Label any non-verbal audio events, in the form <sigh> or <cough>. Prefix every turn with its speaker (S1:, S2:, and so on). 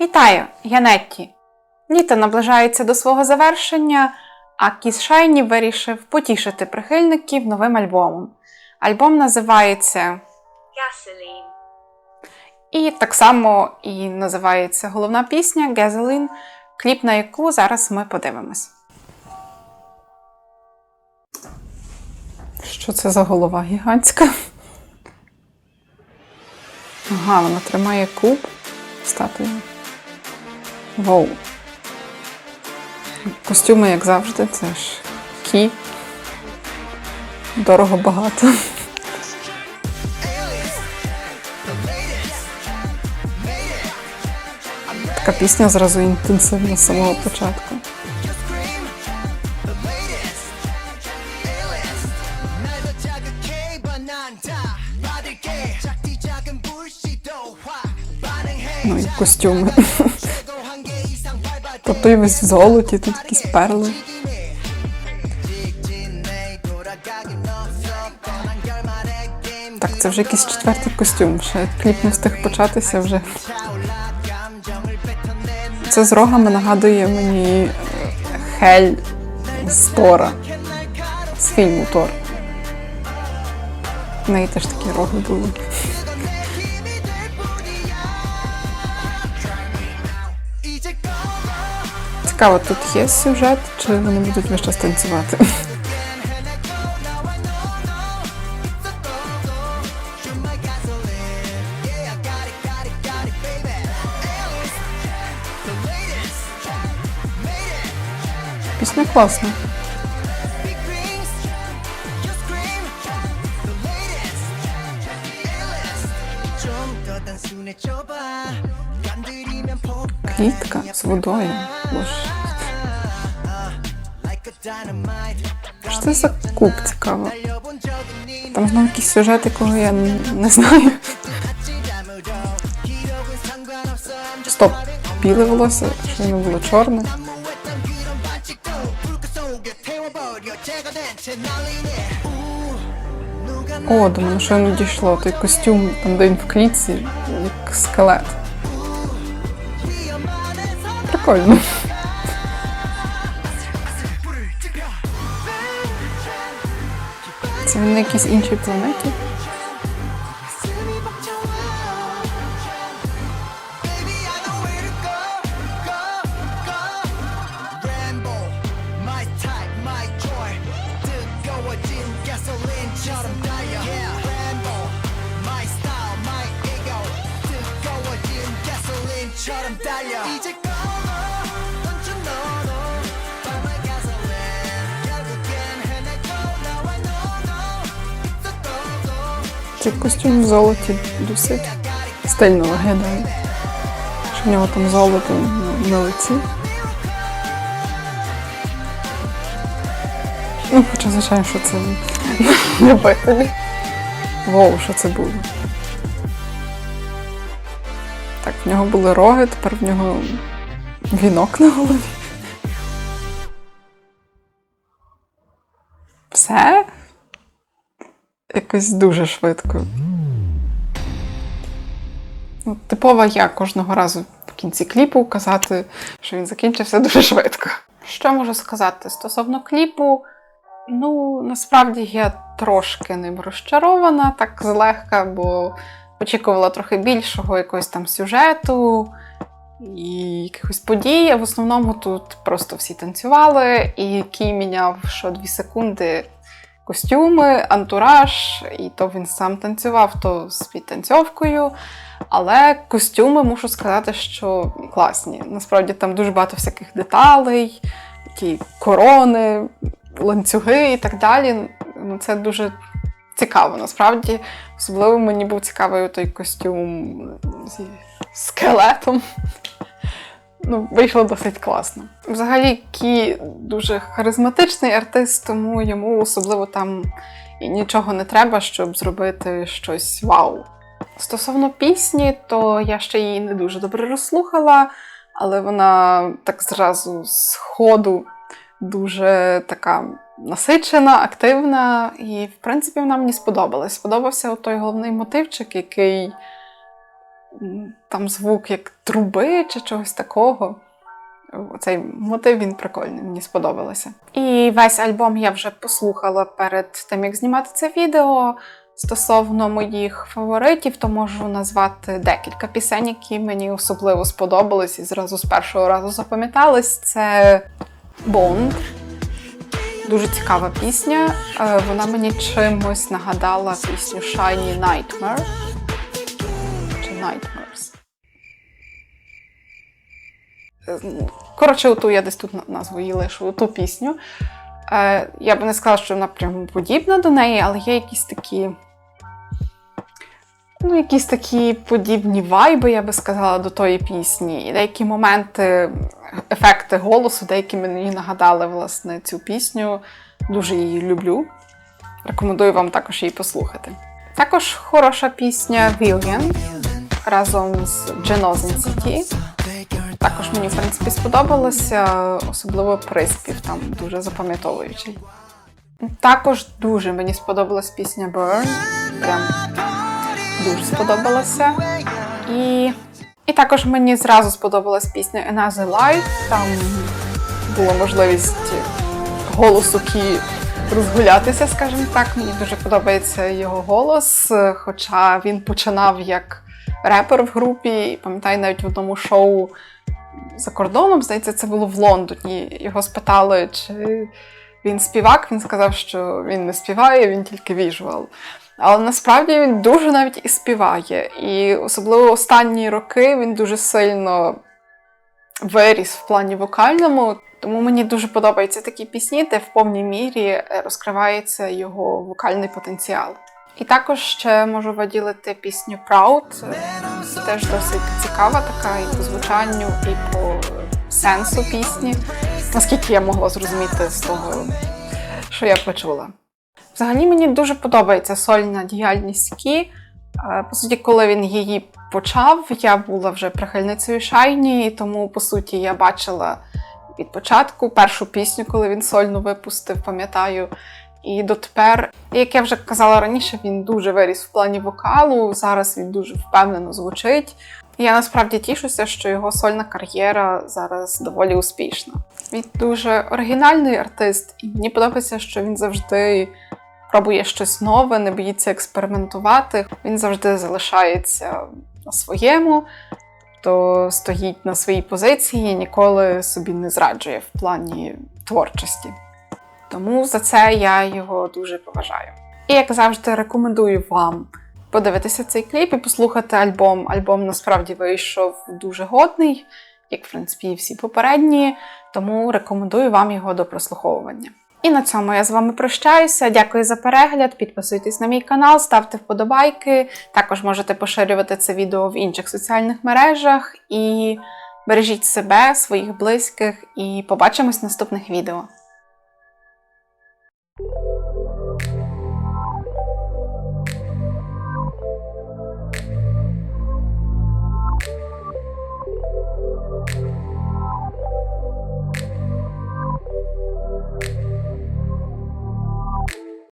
S1: Вітаю, я Нетті. Літо наближається до свого завершення, а Кіс Шайні вирішив потішити прихильників новим альбомом. Альбом називається
S2: Gasoline.
S1: і так само і називається головна пісня Gasoline, кліп на яку зараз ми подивимось. Що це за голова гігантська? Ага, вона тримає куб статую. Воу. Костюми, як завжди, це ж кі. Дорого багато. Така пісня зразу інтенсивна з самого початку. Ну і костюми. <laughs> Тобто і в золоті, тут якісь перли. Так, це вже якийсь четвертий костюм. Ще кліп не встиг початися вже. Це з рогами нагадує мені е, Хель з Тора. З фільму Тор. В неї теж такі роги були. Цікаво, тут є сюжет, чи вони будуть весь час танцювати? Пісня класна. Клітка з водою. Що це за куб цікаво? Там знову якийсь сюжет, якого я не знаю. Стоп, біле волосся, що воно було чорне. О, мене що не дійшло. Той костюм, там де він в клітці, як скелет. Прикольно. Це він на якійсь іншій планеті. ще костюм в золоті досить стильно виглядає. Що в нього там золото на лиці. Ну, хоча, звичайно, що це любителі. Воу, що це було. Так, в нього були роги, тепер в нього вінок на голові. Все? Якось дуже швидко. Ну, типова я кожного разу в кінці кліпу казати, що він закінчився дуже швидко. Що можу сказати стосовно кліпу? Ну, насправді я трошки ним розчарована, так злегка, бо очікувала трохи більшого якогось там сюжету і якихось подій. В основному тут просто всі танцювали, і який міняв що дві секунди костюми, антураж, і то він сам танцював, то з підтанцьовкою. Але костюми мушу сказати, що класні. Насправді там дуже багато всяких деталей, такі корони, ланцюги і так далі. Ну, Це дуже цікаво, насправді. Особливо мені був цікавий той костюм зі скелетом. Ну, вийшло досить класно. Взагалі, Кі дуже харизматичний артист, тому йому особливо там і нічого не треба, щоб зробити щось вау. Стосовно пісні, то я ще її не дуже добре розслухала, але вона так зразу з ходу дуже така насичена, активна, і, в принципі, вона мені сподобалась. Сподобався той головний мотивчик, який там звук як труби чи чогось такого. Цей мотив він прикольний, мені сподобалося. І весь альбом я вже послухала перед тим, як знімати це відео. Стосовно моїх фаворитів, то можу назвати декілька пісень, які мені особливо сподобались і зразу з першого разу запам'ятались. Це Bond. Дуже цікава пісня. Е, Вона мені чимось нагадала пісню Shiny Nightmare. Nightmares. Е, ну, Коротше, оту я десь тут назву її лишу, ту пісню. Е, я б не сказала, що вона прямо подібна до неї, але є якісь такі. Ну, якісь такі подібні вайби, я би сказала, до тої пісні. І деякі моменти, ефекти голосу, деякі мені нагадали власне цю пісню. Дуже її люблю. Рекомендую вам також її послухати. Також хороша пісня Villian разом з Genos City. Також мені, в принципі, сподобалося, особливо приспів, там дуже запам'ятовуючий. Також дуже мені сподобалась пісня Burn. Прям дуже сподобалася. І, і також мені зразу сподобалась пісня Another Life. Там була можливість голосу Кі розгулятися, скажімо так. Мені дуже подобається його голос, хоча він починав як репер в групі. Пам'ятаю, навіть в одному шоу за кордоном, здається, це було в Лондоні. Його спитали, чи він співак. Він сказав, що він не співає, він тільки віжуал. Але насправді він дуже навіть і співає. І особливо останні роки він дуже сильно виріс в плані вокальному. Тому мені дуже подобаються такі пісні, де в повній мірі розкривається його вокальний потенціал. І також ще можу виділити пісню Proud. Теж досить цікава така і по звучанню, і по сенсу пісні, наскільки я могла зрозуміти з того, що я почула. Взагалі мені дуже подобається сольна діяльність Кі. Е, По суті, коли він її почав, я була вже прихильницею Шайні, тому, по суті, я бачила від початку першу пісню, коли він сольно випустив, пам'ятаю. І дотепер, як я вже казала раніше, він дуже виріс в плані вокалу. Зараз він дуже впевнено звучить. Я насправді тішуся, що його сольна кар'єра зараз доволі успішна. Він дуже оригінальний артист, і мені подобається, що він завжди пробує щось нове, не боїться експериментувати. Він завжди залишається на своєму, то стоїть на своїй позиції, ніколи собі не зраджує в плані творчості. Тому за це я його дуже поважаю. І як завжди, рекомендую вам подивитися цей кліп і послухати альбом. Альбом насправді вийшов дуже годний, як в принципі і всі попередні, тому рекомендую вам його до прослуховування. І на цьому я з вами прощаюся. Дякую за перегляд. Підписуйтесь на мій канал, ставте вподобайки. Також можете поширювати це відео в інших соціальних мережах. І бережіть себе, своїх близьких, і побачимось в наступних відео.